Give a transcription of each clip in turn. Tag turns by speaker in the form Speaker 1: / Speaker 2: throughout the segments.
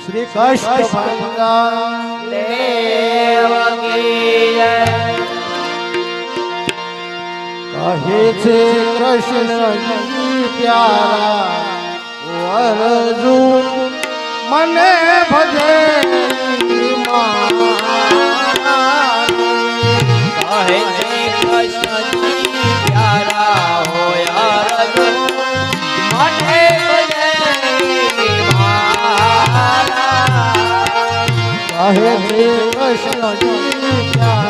Speaker 1: શ્રી કૃષ્ણ
Speaker 2: દેવ
Speaker 1: કહે કૃષ્ણ પ્યારા અર્જુન મને ભજે
Speaker 2: કહે પ્યારા હોય મને ભજે 嘿
Speaker 1: 嘿，我是
Speaker 2: 老弟。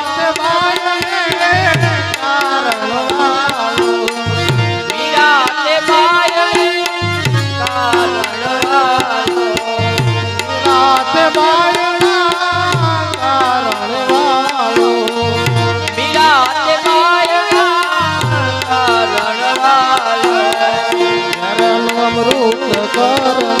Speaker 2: રૂપ
Speaker 1: કર.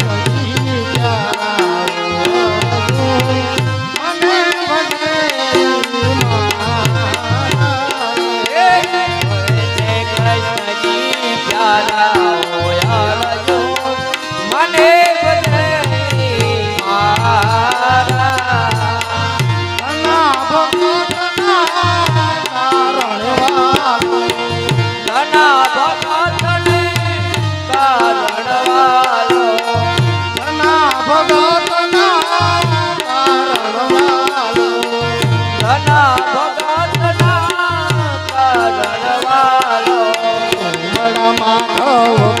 Speaker 1: માધવ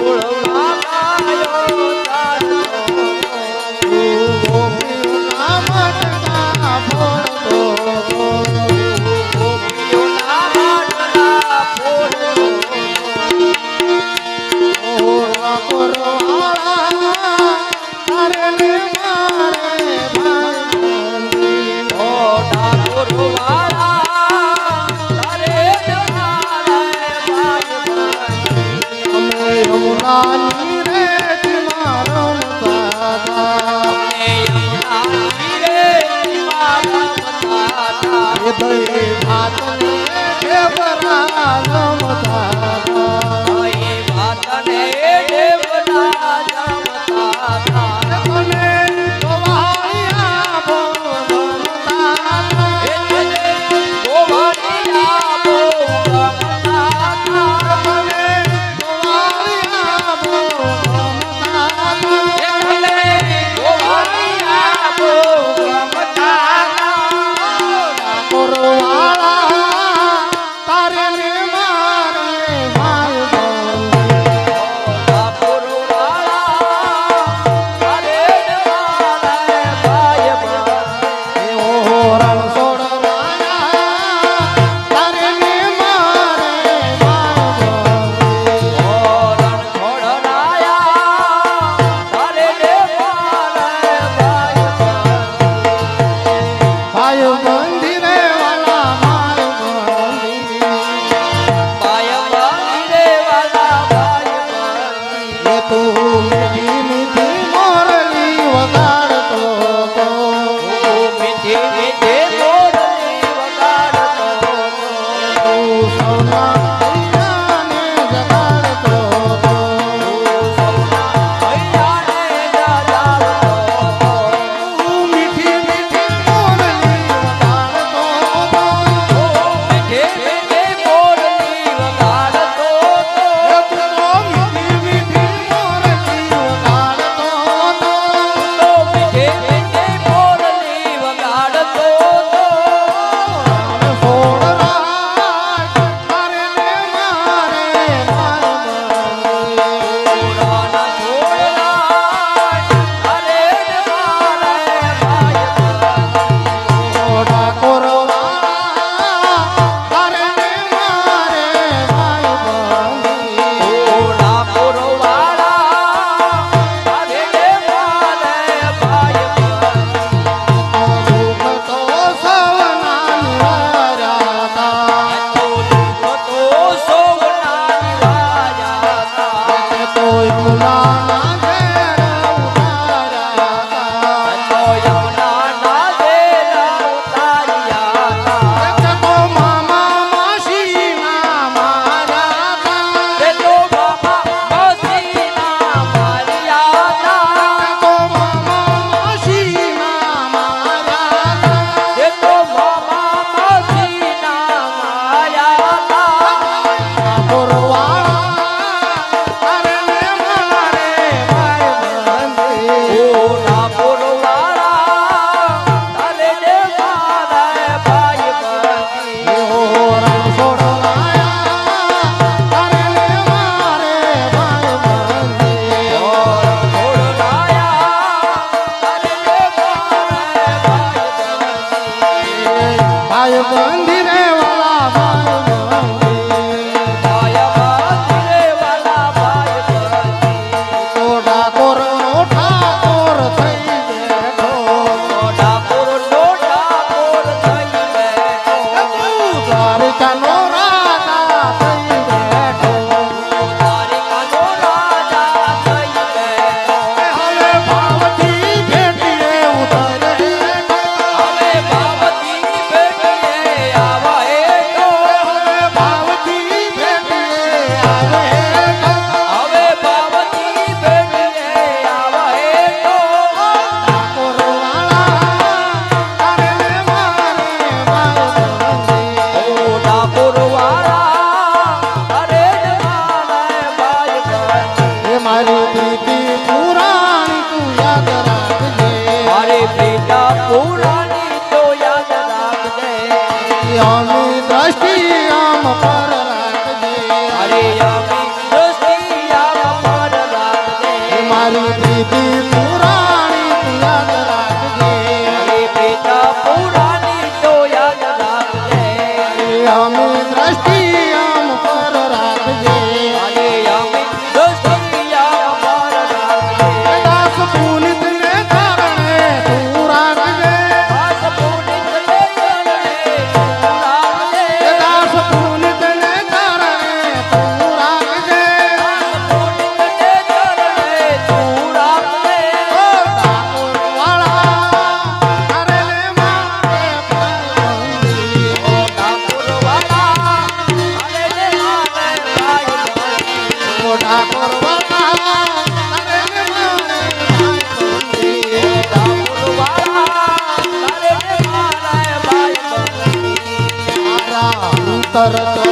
Speaker 2: ಊಳು
Speaker 1: વાળા દ્રષ્ટિ આમ પર રાખજે મારી પ્રીતિ મારા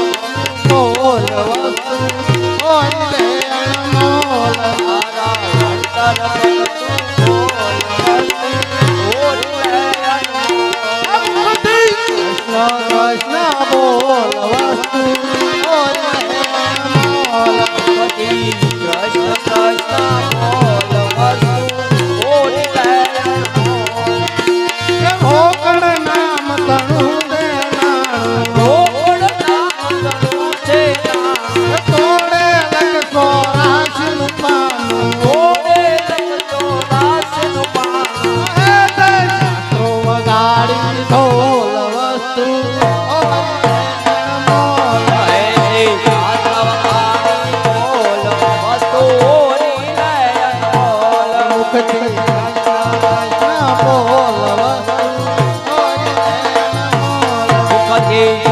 Speaker 2: Thank
Speaker 1: you.